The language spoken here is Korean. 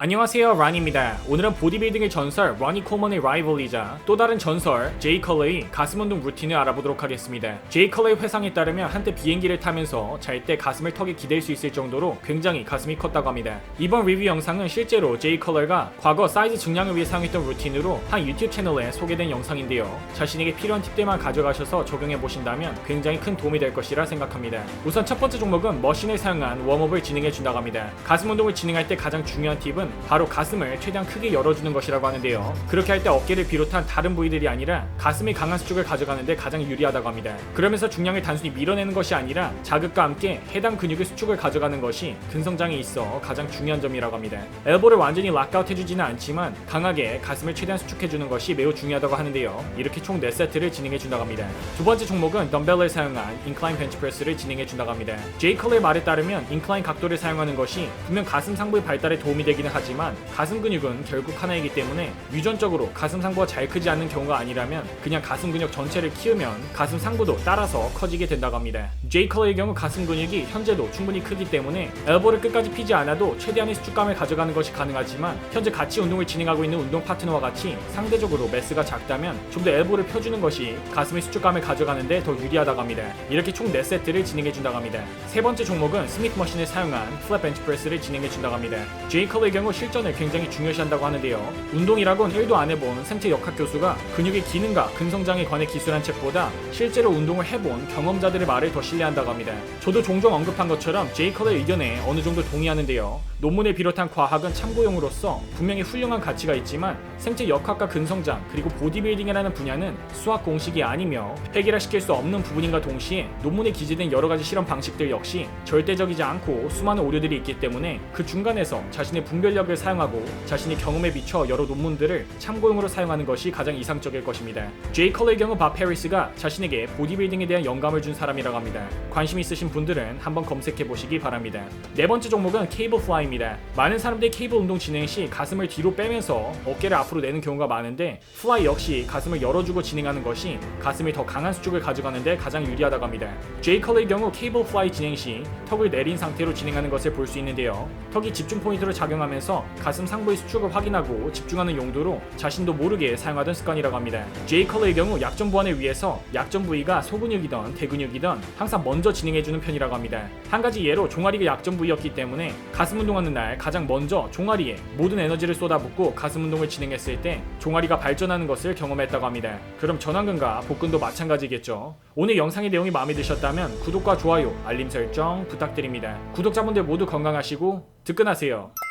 안녕하세요 란입니다. 오늘은 보디빌딩의 전설 러니 코먼의 라이벌이자 또 다른 전설 제이 컬러의 가슴 운동 루틴을 알아보도록 하겠습니다. 제이 컬러의 회상에 따르면 한때 비행기를 타면서 잘 때 가슴을 턱에 기댈 수 있을 정도로 굉장히 가슴이 컸다고 합니다. 이번 리뷰 영상은 실제로 제이 컬러가 과거 사이즈 증량을 위해 사용했던 루틴으로 한 유튜브 채널에 소개된 영상인데요. 자신에게 필요한 팁들만 가져가셔서 적용해 보신다면 굉장히 큰 도움이 될 것이라 생각합니다. 우선 첫 번째 종목은 머신을 사용한 웜업을 진행해 준다고 합니다. 가슴 운동을 진행할 때 가장 중요한 팁은 바로 가슴을 최대한 크게 열어주는 것이라고 하는데요. 그렇게 할 때 어깨를 비롯한 다른 부위들이 아니라 가슴이 강한 수축을 가져가는데 가장 유리하다고 합니다. 그러면서 중량을 단순히 밀어내는 것이 아니라 자극과 함께 해당 근육의 수축을 가져가는 것이 근성장에 있어 가장 중요한 점이라고 합니다. 엘보를 완전히 락아웃 해주지는 않지만 강하게 가슴을 최대한 수축해주는 것이 매우 중요하다고 하는데요. 이렇게 총 4세트를 진행해 준다고 합니다. 두 번째 종목은 덤벨을 사용한 인클라인 벤치프레스를 진행해 준다고 합니다. 제이 컬의 말에 따르면 인클라인 각도를 사용하는 것이 분명 가슴 상부의 발달에 도움이 되기는 하지만 가슴 근육은 결국 하나이기 때문에 유전적으로 가슴 상부가 잘 크지 않는 경우가 아니라면 그냥 가슴 근육 전체를 키우면 가슴 상부도 따라서 커지게 된다고 합니다. 제이 컬의 경우 가슴 근육이 현재도 충분히 크기 때문에 엘보를 끝까지 피지 않아도 최대한의 수축감을 가져가는 것이 가능하지만 현재 같이 운동을 진행하고 있는 운동 파트너와 같이 상대적으로 매스가 작다면 좀 더 엘보를 펴주는 것이 가슴의 수축감을 가져가는데 더 유리하다고 합니다. 이렇게 총 4세트를 진행해 준다고 합니다. 세 번째 종목은 스미트 머신을 사용한 플랫 벤치 프레스를 진행해 준다고 합니다. 제이 컬의 경우 실전을 굉장히 중요시한다고 하는데요. 운동이라곤 1도 안 해본 생체 역학 교수가 근육의 기능과 근성장에 관해 기술한 책보다 실제로 운동을 해본 경험자들의 말을 더 신뢰한다고 합니다. 저도 종종 언급한 것처럼 제이 컬의 의견에 어느 정도 동의하는데요. 논문을 비롯한 과학은 참고용으로서 분명히 훌륭한 가치가 있지만 생체 역학과 근성장 그리고 보디빌딩이라는 분야는 수학 공식이 아니며 해결시킬 수 없는 부분인가 동시에 논문에 기재된 여러 가지 실험 방식들 역시 절대적이지 않고 수많은 오류들이 있기 때문에 그 중간에서 자신의 분별력 을 사용하고 자신의 경험에 비춰 여러 논문들을 참고용으로 사용하는 것이 가장 이상적일 것입니다. 제이 컬러의 경우 밥 페리스가 자신에게 보디빌딩에 대한 영감을 준 사람이라고 합니다. 관심 있으신 분들은 한번 검색해 보시기 바랍니다. 네 번째 종목은 케이블 플라이입니다. 많은 사람들이 케이블 운동 진행 시 가슴을 뒤로 빼면서 어깨를 앞으로 내는 경우가 많은데 플라이 역시 가슴을 열어주고 진행하는 것이 가슴이 더 강한 수축을 가져가는데 가장 유리하다고 합니다. 제이 컬러의 경우 케이블 플라이 진행 시 턱을 내린 상태로 진행하는 것을 볼 수 있는데요. 턱이 집중 포인트로 작용하면서 가슴 상부의 수축을 확인하고 집중하는 용도로 자신도 모르게 사용하던 습관이라고 합니다. 제이 컬러의 경우 약점 보완을 위해서 약점 부위가 소근육이던 대근육이던 항상 먼저 진행해주는 편이라고 합니다. 한 가지 예로 종아리가 약점 부위였기 때문에 가슴 운동하는 날 가장 먼저 종아리에 모든 에너지를 쏟아붓고 가슴 운동을 진행했을 때 종아리가 발전하는 것을 경험했다고 합니다. 그럼 전완근과 복근도 마찬가지겠죠. 오늘 영상의 내용이 마음에 드셨다면 구독과 좋아요, 알림 설정 부탁드립니다. 구독자분들 모두 건강하시고 득근하세요.